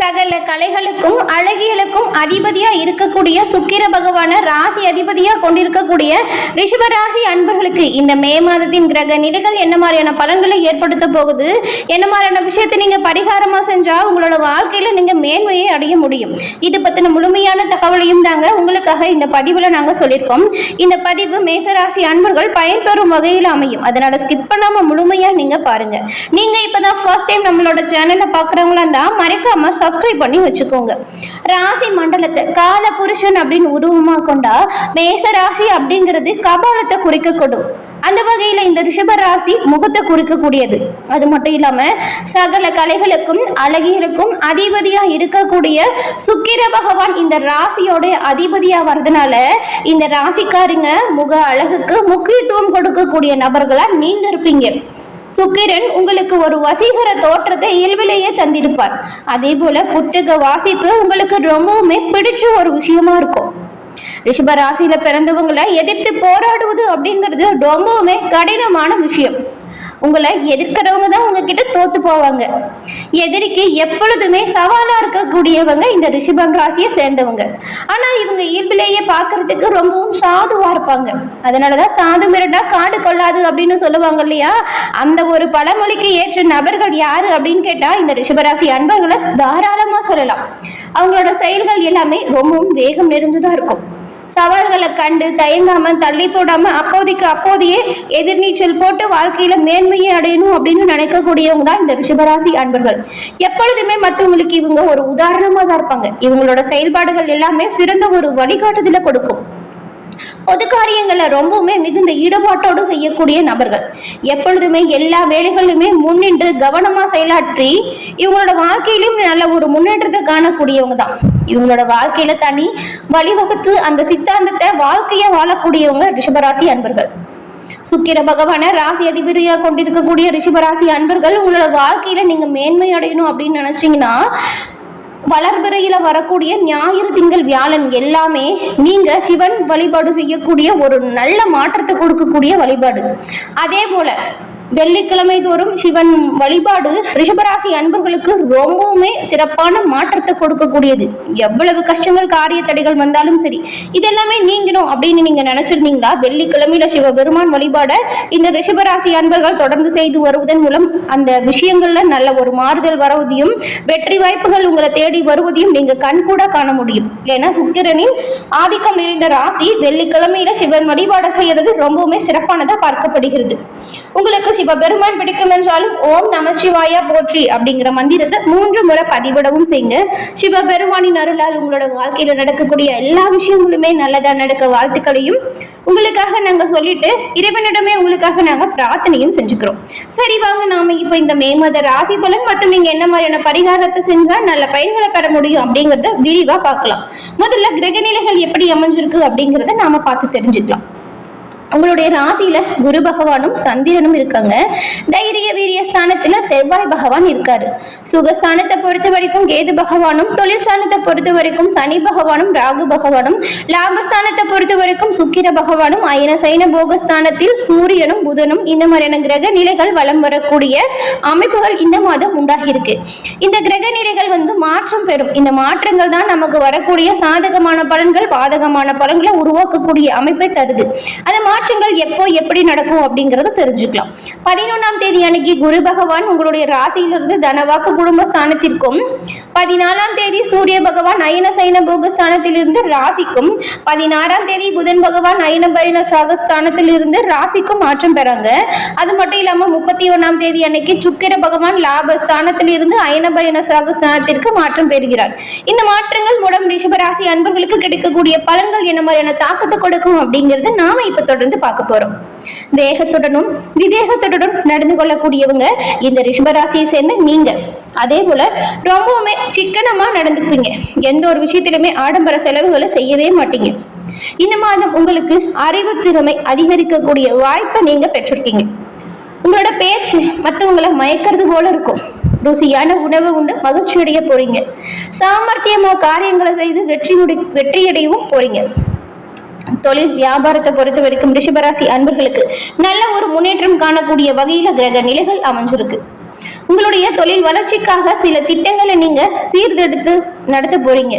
சகல கலைகளுக்கும் அழகியலுக்கும் அதிபதியாக இருக்கக்கூடிய சுக்கிர பகவான ராசி அதிபதியாக கொண்டிருக்கக்கூடிய ரிஷபராசி அன்பர்களுக்கு இந்த மே மாதத்தின் கிரக நிலைகள் என்ன மாதிரியான பலன்களை ஏற்படுத்த போகுது? என்ன மாதிரியான விஷயத்தை நீங்கள் பரிகாரமாக செஞ்சால் உங்களோட வாழ்க்கையில் நீங்கள் மேன்மையை அடைய முடியும்? இது பற்றின முழுமையான தகவலையும் தாங்க உங்களுக்காக இந்த பதிவில் நாங்கள் சொல்லியிருக்கோம் இந்த பதிவு மேசராசி அன்பர்கள் பயன்பெறும் வகையில் அமையும். அதனால் ஸ்கிப் பண்ணாமல் முழுமையாக நீங்கள் பாருங்கள் நீங்கள் இப்போ தான் ஃபர்ஸ்ட் டைம் நம்மளோட சேனலை பார்க்குறவங்களா தான் மறைக்காமல் சப்ஸ்கிரைப் பண்ணி வச்சுக்கோங்க. ராசி மண்டலத்தை கால புருஷன் அப்படின்னு உருவமா கொண்டா மேச ராசி அப்படிங்கிறது கபாலத்தை குறிக்கக்கூடும். அந்த வகையில இந்த ரிஷப ராசி முகத்தை குறிக்கக்கூடியது. அது மட்டும் இல்லாம சகல கலைகளுக்கும் அழகிகளுக்கும் அதிபதியா இருக்கக்கூடிய சுக்கிர பகவான் இந்த ராசியோட அதிபதியா வர்றதுனால இந்த ராசிக்காரங்க முக அழகுக்கு முக்கியத்துவம் கொடுக்கக்கூடிய நபர்களா நீங்க இருப்பீங்க. சுக்கிரன் உங்களுக்கு ஒரு வசீகர தோற்றத்தை இயல்பிலேயே தந்திருப்பார். அதே போல புத்தக வாசிப்பு உங்களுக்கு ரொம்பவுமே பிடிச்ச ஒரு விஷயமா இருக்கும். ரிஷப ராசியில பிறந்தவங்களை எதிர்த்து போராடுவது அப்படிங்கிறது ரொம்பவுமே கடினமான விஷயம். உங்களை எதிர்க்கிறவங்க தான் உங்ககிட்ட தோத்து போவாங்க. எதிரிக்கு எப்பொழுதுமே சவாலா இருக்கக்கூடியவங்க இந்த ரிஷபம் ராசியை சேர்ந்தவங்க. ஆனா இவங்க இயல்பிலேயே பார்க்கறதுக்கு ரொம்பவும் சாதுவா இருப்பாங்க. அதனாலதான் சாது மிரண்டா காடு கொள்ளாது அப்படின்னு சொல்லுவாங்க இல்லையா? அந்த ஒரு பழமொழிக்கு ஏற்ற நபர்கள் யாரு அப்படின்னு கேட்டா இந்த ரிஷபராசி அன்பர்களை தாராளமா சொல்லலாம். அவங்களோட செயல்கள் எல்லாமே ரொம்பவும் வேகம் நிறைஞ்சுதான் இருக்கும். சவால்களை கண்டு தயங்காம தள்ளி போடாம அப்போதைக்கு அப்போதையே எதிர்நீச்சல் போட்டு வாழ்க்கையில மேன்மையை அடையணும் அப்படின்னு நினைக்கக்கூடியவங்க தான் இந்த ரிஷபராசி அன்பர்கள். எப்பொழுதுமே மற்றவங்களுக்கு இவங்க ஒரு உதாரணமா தான் இருப்பாங்க. இவங்களோட செயல்பாடுகள் எல்லாமே சிறந்த ஒரு வழிகாட்டுதல கொடுக்கும். பொது காரியங்களை ரொம்பவுமே மிகுந்த ஈடுபாட்டோடு செய்யக்கூடிய நபர்கள். எப்பொழுதுமே எல்லா வேலைகளிலுமே முன்னின்று கவனமா செயலாற்றி இவங்களோட வாழ்க்கையிலும் நல்ல ஒரு முன்னேற்றத்தை காணக்கூடியவங்க தான். இவங்களோட வாழ்க்கையில தனி வழிவகுத்து அந்த சித்தாந்தத்தை வாழ்க்கைய வாழக்கூடியவங்க ரிஷபராசி அன்பர்கள். சுக்கிர பகவான ராசி அதிபதியா கொண்டிருக்கக்கூடிய ரிஷபராசி அன்பர்கள் உங்களோட வாழ்க்கையில நீங்க மேன்மை அடையணும் அப்படின்னு நினைச்சீங்கன்னா வளர்பிறையில வரக்கூடிய ஞாயிறு திங்கள் வியாழன் எல்லாமே நீங்க சிவன் வழிபாடு செய்யக்கூடிய ஒரு நல்ல மாற்றத்தை கொடுக்கக்கூடிய வழிபாடு. அதே போல வெள்ளிக்கிழமை தோறும் சிவன் வழிபாடு ரிஷபராசி அன்பர்களுக்கு ரொம்பவுமே சிறப்பான மாற்றத்தை கொடுக்கக்கூடியது. எவ்வளவு கஷ்டங்கள் காரிய தடைகள் வந்தாலும் சரி இதெல்லாமே நீங்கணும் அப்படின்னு நீங்க நினைச்சிருந்தீங்களா? வெள்ளிக்கிழமையில சிவபெருமான் வழிபாட இந்த ரிஷபராசி அன்பர்கள் தொடர்ந்து செய்து வருவதன் மூலம் அந்த விஷயங்கள்ல நல்ல ஒரு மாறுதல் வருவதையும் வெற்றி வாய்ப்புகள் உங்களை தேடி வருவதையும் நீங்க கண்கூட காண முடியும். ஏன்னா சுக்கிரனின் ஆதிக்கம் நிறைந்த ராசி வெள்ளிக்கிழமையில சிவன் வழிபாடு செய்யறது ரொம்பவுமே சிறப்பானதா பார்க்கப்படுகிறது. உங்களுக்கு சிவபெருமான் பிடிக்கும் என்றாலும் ஓம் நமச்சிவாயா போற்றி அப்படிங்கிற மந்திரத்தை மூன்று முறை பதிவிடவும் செய்யுங்க. சிவபெருமானின் அருளால் உங்களோட வாழ்க்கையில நடக்கக்கூடிய எல்லா விஷயங்களுமே நல்லதா நடக்க வாழ்த்துக்களையும் உங்களுக்காக நாங்க சொல்லிட்டு இறைவனிடமே உங்களுக்காக நாங்க பிரார்த்தனையும் செஞ்சுக்கிறோம். சரி வாங்க நாம இப்போ இந்த மே மாத ராசி பலன் மற்றும் நீங்க என்ன மாதிரியான பரிகாரத்தை செஞ்சா நல்ல பயன்களை பெற முடியும் அப்படிங்கறத விரிவா பார்க்கலாம். முதல்ல கிரகநிலைகள் எப்படி அமைஞ்சிருக்கு அப்படிங்கறத நாம பார்த்து தெரிஞ்சுக்கலாம். உங்களுடைய ராசியில குரு பகவானும் சந்திரனும் இருக்காங்க. தைரிய வீரிய ஸ்தானத்துல செவ்வாய் பகவான் இருக்காரு. சுகஸ்தானத்தை பொறுத்த வரைக்கும் கேது பகவானும் தொழில் ஸ்தானத்தை பொறுத்த வரைக்கும் சனி பகவானும் ராகு பகவானும் லாபஸ்தானத்தை பொறுத்த வரைக்கும் சுக்கிர பகவானும் அயன சைன போகஸ்தானத்தில் சூரியனும் புதனும் இந்த மாதிரியான கிரக நிலைகள் வலம் வரக்கூடிய அமைப்புகள் இந்த மாதம் உண்டாகியிருக்கு. இந்த கிரக நிலைகள் வந்து மாற்றம் பெறும். இந்த மாற்றங்கள் தான் நமக்கு வரக்கூடிய சாதகமான பலன்கள் பாதகமான பலன்களை உருவாக்கக்கூடிய அமைப்பை தருது. அந்த மாற்றங்கள் எப்போ எப்படி நடக்கும் அப்படிங்கறத தெரிஞ்சுக்கலாம். பதினொன்னாம் தேதி அன்னைக்கு குரு பகவான் உங்களுடைய ராசியிலிருந்து தனவாக்கு குடும்ப ஸ்தானத்திற்கும் பதினாலாம் தேதி சூரிய பகவான் அயன சைன போகஸ்தானத்திலிருந்து ராசிக்கும் பதினாறாம் தேதி புதன் பகவான் அயன பயன சாகஸ்தானத்திலிருந்து ராசிக்கும் மாற்றம் பெறாங்க. அது மட்டும் இல்லாம முப்பத்தி ஒன்னாம் தேதி அன்னைக்கு சுக்கிர பகவான் லாபஸ்தானத்திலிருந்து அயன பயன சாகஸ்தானத்திற்கு மாற்றம் பெறுகிறார். இந்த மாற்றங்கள் மூலம் ரிஷபராசி அன்பர்களுக்கு கிடைக்கக்கூடிய பலன்கள் என்ன மாதிரியான தாக்கத்தை கொடுக்கும் அப்படிங்கிறது நாம இப்ப தொடர்ந்து பார்க்க போறோம். தேகத்துடனும் விதேகத்துடனும் நடந்து கொள்ளக்கூடியவங்க இந்த ரிஷபராசியை சேர்ந்த நீங்க. அதே போல ரொம்பவுமே சிக்கனமா நடந்துக்குவீங்க. எந்த ஒரு விஷயத்திலுமே ஆடம்பர செலவுகளை செய்யவே மாட்டீங்க. இந்த மாதம் உங்களுக்கு அறிவு திறமை அதிகரிக்கக்கூடிய வாய்ப்பை நீங்க பெற்றிருக்கீங்க. உங்களோட பேச்சு மற்றவங்களை மயக்கிறது போல இருக்கும். ருசியான உணவு உண்டு மகிழ்ச்சியடைய போறீங்க. சாமர்த்தியமா காரியங்களை செய்து வெற்றி முடி வெற்றியடையவும் போறீங்க. தொழில் வியாபாரத்தை பொறுத்த வரைக்கும் ரிஷபராசி அன்பர்களுக்கு நல்ல ஒரு முன்னேற்றம் காணக்கூடிய வகையில கிரக நிலைகள் அமைஞ்சிருக்கு. உங்களுடைய தொழில் வளர்ச்சிக்காக சில திட்டங்களை நீங்க சீர்தெடுத்து நடத்த போறீங்க.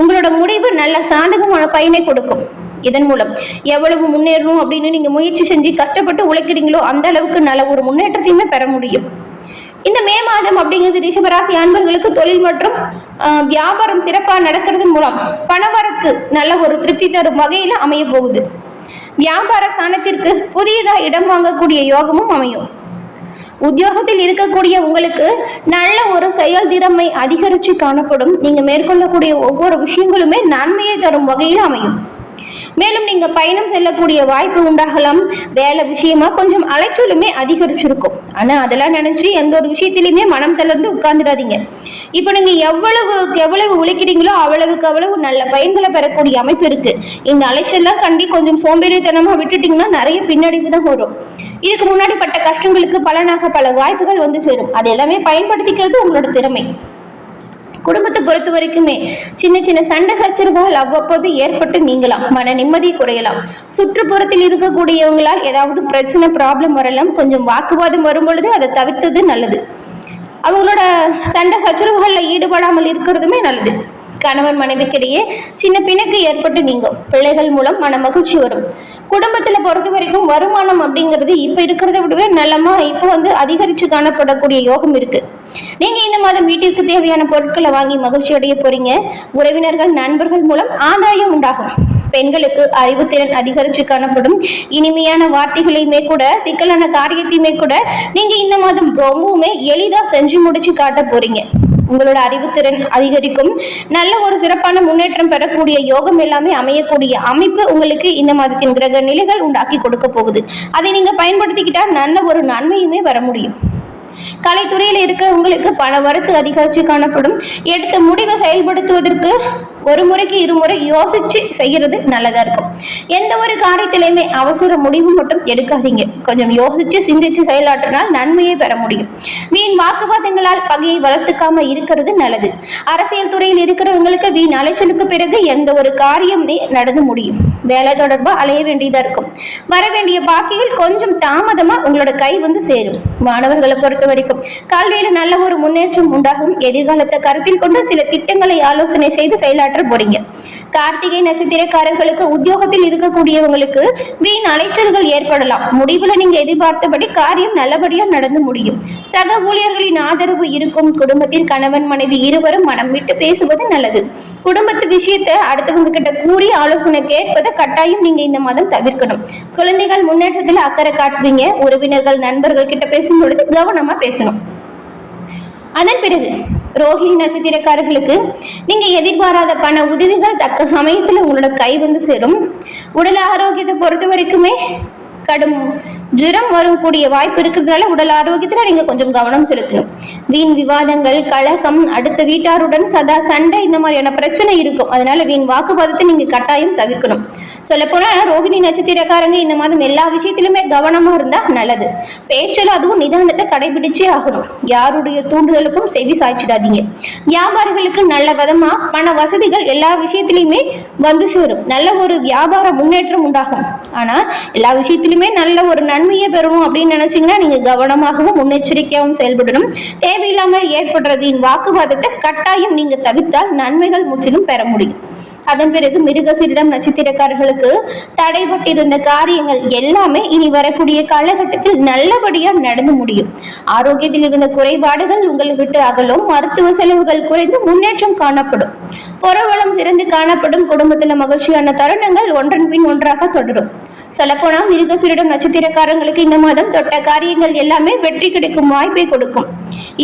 உங்களோட முடிவு நல்ல சாதகமான பயனை கொடுக்கும். இதன் மூலம் எவ்வளவு முன்னேறணும் அப்படின்னு நீங்க முயற்சி செஞ்சு கஷ்டப்பட்டு உழைக்கிறீங்களோ அந்த அளவுக்கு நல்ல ஒரு முன்னேற்றத்தையுமே பெற முடியும். இந்த மே மாதம் அப்படிங்கிறது ரிஷபராசி அன்பர்களுக்கு தொழில் மற்றும் வியாபாரம் சிறப்பாக நடக்கிறது மூலம் பணவரத்து நல்ல ஒரு திருப்தி தரும் வகையில் அமைய போகுது. வியாபார ஸ்தானத்திற்கு புதியதாக இடம் வாங்கக்கூடிய யோகமும் அமையும். உத்தியோகத்தில் இருக்கக்கூடிய உங்களுக்கு நல்ல ஒரு செயல் திறமை அதிகரித்து காணப்படும். நீங்கள் மேற்கொள்ளக்கூடிய ஒவ்வொரு விஷயங்களுமே நன்மையை தரும் வகையில் அமையும். மேலும் நீங்க பயணம் செல்லக்கூடிய வாய்ப்பு உண்டாகலாம். வேலை விஷயமா கொஞ்சம் அலைச்சலுமே அதிகரிச்சிருக்கும். ஆனா அதெல்லாம் நினைச்சு எந்த ஒரு விஷயத்திலுமே மனம் தளர்ந்து உட்கார்ந்துடாதீங்க. இப்போ நீங்க எவ்வளவு எவ்வளவு உழைக்கிறீங்களோ அவ்வளவுக்கு அவ்வளவு நல்ல பயன்களை பெறக்கூடிய அமைப்பு இருக்கு. இந்த அலைச்சல்லாம் கண்டி கொஞ்சம் சோம்பேறித்தனமா விட்டுட்டீங்கன்னா நிறைய பின்னடைவு தான் வரும். இதுக்கு முன்னாடி பட்ட கஷ்டங்களுக்கு பலனாக பல வாய்ப்புகள் வந்து சேரும். அது எல்லாமே பயன்படுத்திக்கிறது உங்களோட திறமை. குடும்பத்தை பொறுத்த வரைக்குமே சின்ன சின்ன சண்டை சச்சரவுகள் அவ்வப்போது ஏற்பட்டு நீங்கலாம் மன நிம்மதி குறையலாம். சுற்றுப்புறத்தில் இருக்கக்கூடியவங்களால் ஏதாவது பிரச்சனை ப்ராப்ளம் வரலாம் கொஞ்சம் வாக்குவாதம் வரும் பொழுது அதை தவிர்த்தது நல்லது. அவங்களோட சண்டை சச்சரவுகளில் ஈடுபடாமல் இருக்கிறதுமே நல்லது. கணவன் மனைவிக்கிடையே சின்ன பிணக்கு ஏற்பட்டு நீங்கும். பிள்ளைகள் மூலம் மன மகிழ்ச்சி வரும். குடும்பத்துல பொறுத்த வரைக்கும் வருமானம் அப்படிங்கிறது இப்ப இருக்கிறத விடவே நல்லமா இப்போ வந்து அதிகரிச்சு காணப்படக்கூடிய யோகம் இருக்கு. நீங்க இந்த மாதம் வீட்டிற்கு தேவையான பொருட்களை வாங்கி மகிழ்ச்சி அடைய போறீங்க. உறவினர்கள் நண்பர்கள் மூலம் ஆதாயம் உண்டாகும். பெண்களுக்கு அறிவுத்திறன் அதிகரிச்சு காணப்படும். இனிமையான வார்த்தைகளையுமே கூட சிக்கலான காரியத்தையுமே கூட நீங்க இந்த மாதம் ரொம்பவுமே எளிதா செஞ்சு முடிச்சு காட்ட போறீங்க. உங்களோட அறிவுத்திறன் அதிகரிக்கும். நல்ல ஒரு சிறப்பான முன்னேற்றம் பெறக்கூடிய யோகம் எல்லாமே அமையக்கூடிய அமைப்பு உங்களுக்கு இந்த மாதத்தின் கிரக நிலைகள் உண்டாக்கி கொடுக்க போகுது. அதை நீங்க பயன்படுத்திக்கிட்டா நல்ல ஒரு நன்மையுமே வர முடியும். கலைத்துறையில் இருக்க உங்களுக்கு பண வரத்து அதிகரித்து காணப்படும். எடுத்த முடிவை செயல்படுத்துவதற்கு ஒரு முறைக்கு இருமுறை யோசிச்சு செய்யறது நல்லதா இருக்கும். எந்த ஒரு காரியத்திலையுமே அவசர முடிவு மட்டும் எடுக்காதீங்க. கொஞ்சம் யோசிச்சு சிந்திச்சு செயலாற்றினால் நன்மையை பெற முடியும். வீண் வாக்குவாதங்களால் பகையை வளர்த்துக்காம இருக்கிறது நல்லது. அரசியல் துறையில் இருக்கிறவங்களுக்கு வீண் அலைச்சலுக்கு பிறகு எந்த ஒரு காரியமே நடந்து முடியும். வேலை தொடர்பா அலைய வேண்டியதா இருக்கும். வர வேண்டிய பாக்கிகள் கொஞ்சம் தாமதமா உங்களோட கை வந்து சேரும். மாணவர்களை பொறுத்த வரைக்கும் கல்வியில நல்ல ஒரு முன்னேற்றம் உண்டாகும். எதிர்காலத்தை கருத்தில் கொண்டு சில திட்டங்களை ஆலோசனை செய்து செயலாற்ற போறீங்க. கார்த்திகை நட்சத்திரக்காரர்களுக்கு உத்தியோகத்தில் இருக்கக்கூடியவங்களுக்கு வீண் அலைச்சல்கள் ஏற்படலாம். முடிவுல நீங்க எதிர்பார்த்தபடி காரியம் நல்லபடியா நடந்து முடியும். சக ஊழியர்களின் ஆதரவு இருக்கும். குடும்பத்தில் கணவன் மனைவி இருவரும் மனம் விட்டு பேசுவது நல்லது. குடும்பத்து விஷயத்தை அடுத்தவங்க கிட்ட கூறி ஆலோசனை கேட்பதை கட்டாயம் நீங்க இந்த மாதம் தவிர்க்கணும். குழந்தைகள் முன்னேற்றத்தில் அக்கறை காட்டுவீங்க. உறவினர்கள் நண்பர்கள் கிட்ட பேசும் பொழுது கவனமா பேசணும். அதன் பிறகு ரோஹிணி நட்சத்திரக்காரர்களுக்கு நீங்க எதிர்பாராத பண உதவிகள் தக்க சமயத்துல உங்களோட கை வந்து சேரும். உடல் ஆரோக்கியத்தை பொறுத்த வரைக்குமே கடும் ஜுரம் வரக்கூடிய வாய்ப்பு இருக்கிறதால உடல் ஆரோக்கியத்துல நீங்க கொஞ்சம் கவனம் செலுத்தணும். வீண் விவாதங்கள் கழகம் அடுத்த வீட்டாருடன் சதா சண்டை இந்த மாதிரியான பிரச்சனை இருக்கும். அதனால வீண் வாக்குவாதத்தை நீங்க கட்டாயம் தவிர்க்கணும். சொல்லப்போனா ரோகிணி நட்சத்திரக்காரங்க இந்த மாதம் எல்லா விஷயத்திலுமே கவனமா இருந்தா நல்லது. பேச்சில் அதுவும் நிதானத்தை கடைபிடிச்சே ஆகணும். யாருடைய தூண்டுதலுக்கும் செவி சாய்ச்சிடாதீங்க. வியாபாரிகளுக்கு நல்ல விதமா பண வசதிகள் எல்லா விஷயத்திலையுமே வந்து சேரும். நல்ல ஒரு வியாபார முன்னேற்றம் உண்டாகும். ஆனா எல்லா விஷயத்திலுமே நல்ல ஒரு நன்மையை பெறணும் அப்படின்னு நினைச்சீங்கன்னா நீங்க கவனமாகவும் முன்னெச்சரிக்கையாகவும் செயல்படணும். தேவையில்லாமல் ஏற்படுறதின் வாக்குவாதத்தை கட்டாயம் நீங்க தவிர்த்தால் நன்மைகள் முற்றிலும் பெற முடியும். அதன் பிறகு மிருகசீரிடம் நட்சத்திரக்காரர்களுக்கு தடைபட்டிருந்த காரியங்கள் எல்லாமே இனி வரக்கூடிய காலகட்டத்தில் நல்லபடியா நடந்து முடியும். ஆரோக்கியத்தில் இருந்த குறைபாடுகள் உங்களுக்கு விட்டு அகலும். மருத்துவ செலவுகள் குறைந்து முன்னேற்றம் காணப்படும். புறவளம் சிறந்து காணப்படும். குடும்பத்துல மகிழ்ச்சியான தருணங்கள் ஒன்றன் பின் ஒன்றாக தொடரும். சொல்லப்போனா மிருகசீரிடம் நட்சத்திரக்காரங்களுக்கு இந்த மாதம் தொட்ட காரியங்கள் எல்லாமே வெற்றி கிடைக்கும் வாய்ப்பை கொடுக்கும்.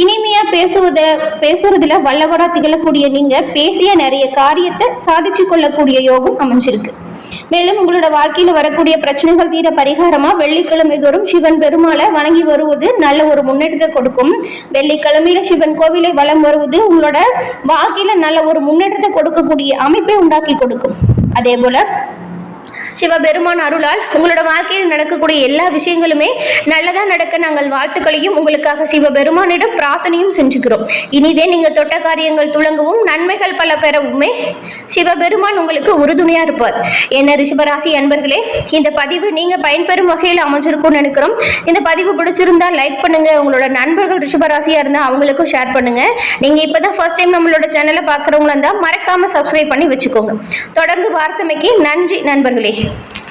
இனிமையா பேசுவத பேசுறதுல வல்லவரா திகழக்கூடிய நீங்க பேசிய நிறைய காரியத்தை சாதிச்சு கொள்ளக்கூடிய யோகம் அமைஞ்சிருக்கு. மேலும் உங்களோட வாழ்க்கையில வரக்கூடிய பிரச்சனைகள் தீர பரிகாரமா வெள்ளிக்கிழமை தோறும் சிவன் பெருமாளை வணங்கி வருவது நல்ல ஒரு முன்னேற்றத்தை கொடுக்கும். வெள்ளிக்கிழமையில சிவன் கோவிலை வலம் வருவது உங்களோட வாழ்க்கையில நல்ல ஒரு முன்னேற்றத்தை கொடுக்கக்கூடிய அமைப்பை உண்டாக்கி கொடுக்கும். அதே போல சிவபெருமான் அருளால் உங்களோட வாழ்க்கையில் நடக்கக்கூடிய எல்லா விஷயங்களுமே நல்லதா நடக்க நாங்கள் வாழ்த்துக்களையும் உங்களுக்காக சிவபெருமானிடம் பிரார்த்தனையும் செஞ்சுக்கிறோம். இனிதே நீங்க தொட்ட காரியங்கள் துளங்கவும் நன்மைகள் பல பெறவுமே சிவபெருமான் உங்களுக்கு உறுதுணையா இருப்பார். என்ன ரிஷபராசி அன்பர்களே இந்த பதிவு நீங்க பயன்பெறும் வகையில் அமைஞ்சிருக்கும்னு நினைக்கிறோம். இந்த பதிவு பிடிச்சிருந்தா லைக் பண்ணுங்க உங்களோட நண்பர்கள் ரிஷபராசியா இருந்தா அவங்களுக்கும் ஷேர் பண்ணுங்க. நீங்க இப்பதான் ஃபர்ஸ்ட் டைம் நம்மளோட சேனலை பார்க்குறவங்களா இருந்தா மறக்காம சப்ஸ்கிரைப் பண்ணி வச்சுக்கோங்க. தொடர்ந்து வார்த்தமைக்கு நன்றி நண்பர்கள். family